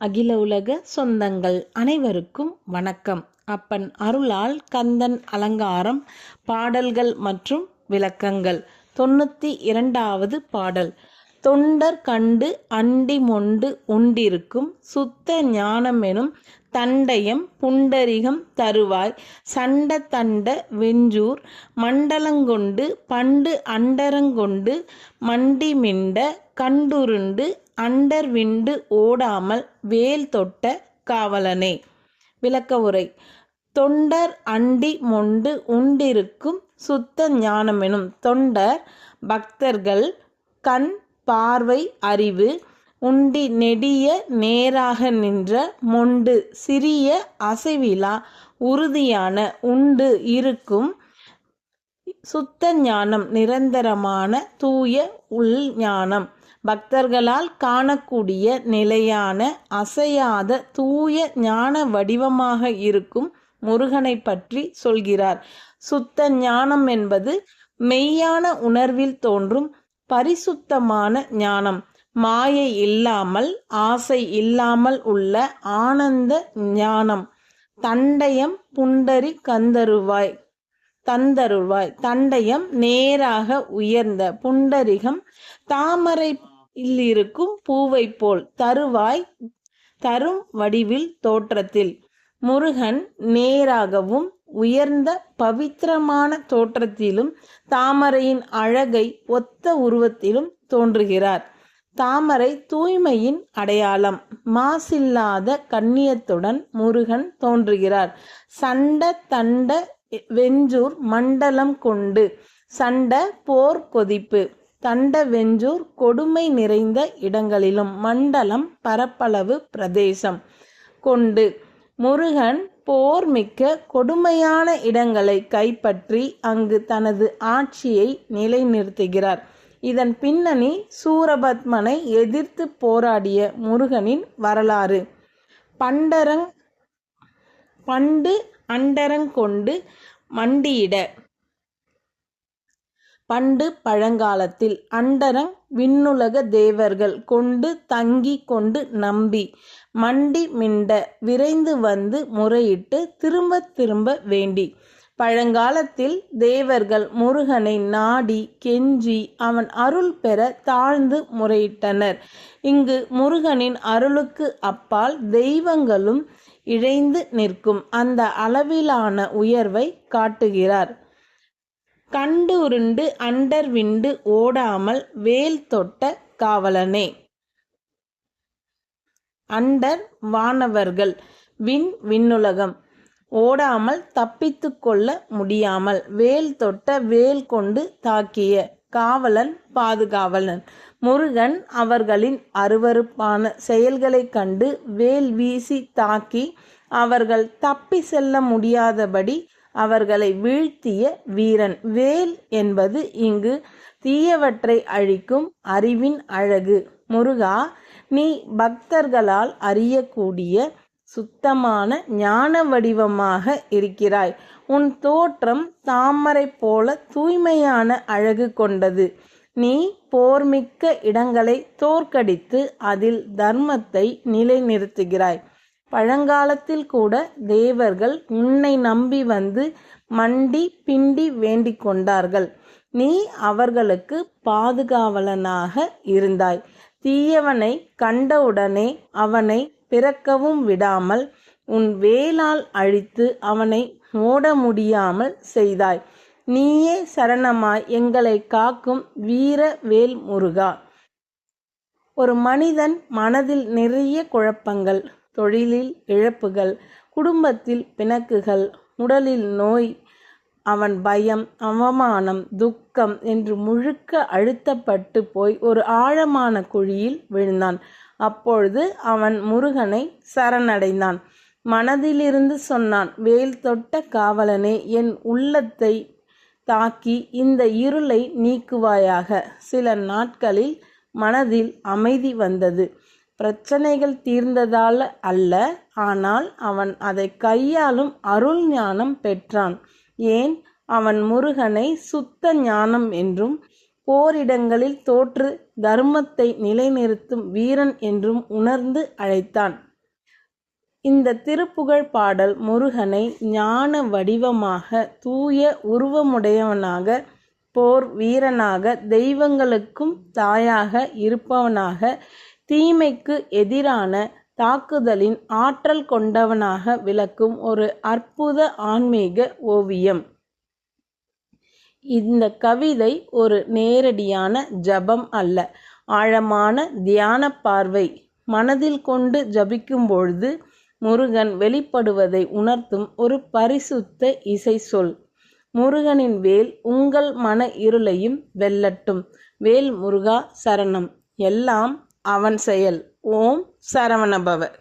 அகில உலக சொந்தங்கள் அனைவருக்கும் வணக்கம். அப்பன் அருளால் கந்தன் அலங்காரம் பாடல்கள் மற்றும் விளக்கங்கள். தொண்ணூற்றி இரண்டாவது பாடல். தொண்டர் கண்டு அண்டி மொண்டு உண்டிருக்கும் சுத்த ஞானமெனும் தண்டயம் புண்டரிகம் தருவாய். சண்ட தண்ட வெஞ்சூர் மண்டலங்கொண்டு பண்டு அண்டரங்கொண்டு மண்டி மிண்ட கண்டுருண்டு அண்டர் விண்டு ஓடாமல் வேல் தொட்ட காவலனே. விளக்க உரை. தொண்டர் அண்டி மொண்டு உண்டிருக்கும் சுத்த ஞானமெனும் தொண்டர் பக்தர்கள் கண் பார்வை அறிவு உண்டி நெடிய நேராக நின்ற மொண்டு சிறிய அசைவிலா உறுதியான உண்டு இருக்கும் சுத்த ஞானம் நிரந்தரமான தூய உள் ஞானம். பக்தர்களால் காணக்கூடிய நிலையான அசையாத தூய ஞான வடிவமாக இருக்கும் முருகனை பற்றி சொல்கிறார். சுத்த ஞானம் என்பது மெய்யான உணர்வில் தோன்றும் பரிசுத்தமான ஞானம். மாயை இல்லாமல் ஆசை இல்லாமல் உள்ள ஆனந்த ஞானம். தண்டயம் புண்டரி கந்தருவாய் தந்தருவாய். தண்டயம் நேராக உயர்ந்த புண்டரிகம் தாமரை இல்லிருக்கும் பூவை போல் தருவாய் தரும் வடிவில் தோற்றத்தில். முருகன் நேராகவும் உயர்ந்த பவித்திரமான தோற்றத்திலும் தாமரையின் அழகை ஒத்த உருவத்திலும் தோன்றுகிறார். தாமரை தூய்மையின் அடையாளம். மாசில்லாத கண்ணியத்துடன் முருகன் தோன்றுகிறார். சண்ட தண்ட வெஞ்சூர் மண்டலம் கொண்டு சண்ட போர் கொதிப்பு. தண்டவெஞ்சூர் கொடுமை நிறைந்த இடங்களிலும் மண்டலம் பரப்பளவு பிரதேசம். கொண்டு முருகன் போர் மிக்க கொடுமையான இடங்களை கைப்பற்றி அங்கு தனது ஆட்சியை நிலைநிறுத்துகிறார். இதன் பின்னணி சூரபத்மனை எதிர்த்து போராடிய முருகனின் வரலாறு. பண்டரங் பண்டு அண்டரங்கொண்டு மண்டியிட பண்டு பழங்காலத்தில் அண்டரங் விண்ணுலக தேவர்கள் கொண்டு தங்கி கொண்டு நம்பி மண்டி மிண்ட விரைந்து வந்து முறையிட்டு திரும்ப திரும்ப வேண்டி. பழங்காலத்தில் தேவர்கள் முருகனை நாடி கெஞ்சி அவன் அருள் பெற தாழ்ந்து முறையிட்டனர். இங்கு முருகனின் அருளுக்கு அப்பால் தெய்வங்களும் இழைந்து நிற்கும். அந்த அளவிலான உயர்வை காட்டுகிறார். கண்டு உருண்டு அண்டர் விண்டு ஓடாமல் வேல் தொட்ட காவலனே. அண்டர் வானவர்கள் விண் விண்ணுலகம். ஓடாமல் தப்பித்து கொள்ள முடியாமல் வேல் தொட்ட வேல் கொண்டு தாக்கிய காவலன் பாதுகாவலன். முருகன் அவர்களின் அருவறுப்பான செயல்களைக் கண்டு வேல் வீசி தாக்கி அவர்கள் தப்பி செல்ல முடியாதபடி அவர்களை வீழ்த்திய வீரன். வேல் என்பது இங்கு தீயவற்றை அழிக்கும் அறிவின் அழகு. முருகா நீ பக்தர்களால் அறியக்கூடிய சுத்தமான ஞான வடிவமாக இருக்கிறாய். உன் தோற்றம் தாமரை போல தூய்மையான அழகு கொண்டது. நீ போர்மிக்க இடங்களை தோற்கடித்து அதில் தர்மத்தை நிலைநிறுத்துகிறாய். பழங்காலத்தில் கூட தேவர்கள் உன்னை நம்பி வந்து மண்டி பிண்டி வேண்டிக் கொண்டார்கள். நீ அவர்களுக்கு பாதுகாவலனாக இருந்தாய். தீயவனை கண்டவுடனே அவனை பிறக்கவும் விடாமல் உன் வேலால் அழித்து அவனை ஓட முடியாமல் செய்தாய். நீயே சரணமாய் எங்களை காக்கும் வீர வேல் முருகா ஒரு மனிதன் மனதில் நிறைய குழப்பங்கள் தொழிலில் இழப்புகள் குடும்பத்தில் பிணக்குகள் உடலில் நோய் அவன் பயம் அவமானம் துக்கம் என்று முழுக்க அழுத்தப்பட்டு போய் ஒரு ஆழமான குழியில் விழுந்தான். அப்பொழுது அவன் முருகனை சரணடைந்தான். மனதிலிருந்து சொன்னான் வேல் தொட்ட காவலனே என் உள்ளத்தை தாக்கி இந்த இருளை நீக்குவாயாக. சில நாட்களில் மனதில் அமைதி வந்தது. பிரச்சனைகள் தீர்ந்ததால் அல்ல ஆனால் அவன் அதை கையாளும் அருள் ஞானம் பெற்றான். ஏன்? அவன் முருகனை சுத்த ஞானம் என்றும் போரிடங்களில் தோற்று தர்மத்தை நிலைநிறுத்தும் வீரன் என்றும் உணர்ந்து அழைத்தான். இந்த திருப்புகழ் பாடல் முருகனை ஞான வடிவமாக தூய உருவமுடையவனாக போர் வீரனாக தெய்வங்களுக்கும் தாயாக இருப்பவனாக தீமைக்கு எதிரான தாக்குதலின் ஆற்றல் கொண்டவனாக விளக்கும் ஒரு அற்புத ஆன்மீக ஓவியம். இந்த கவிதை ஒரு நேரடியான ஜபம் அல்ல ஆழமான தியான பார்வை. மனதில் கொண்டு ஜபிக்கும் பொழுது முருகன் வெளிப்படுவதை உணர்த்தும் ஒரு பரிசுத்த இசை சொல். முருகனின் வேல் உங்கள் மன இருளையும் வெல்லட்டும். வேல் முருகா சரணம். எல்லாம் அவன் செயல். ஓம் சரவணபவர்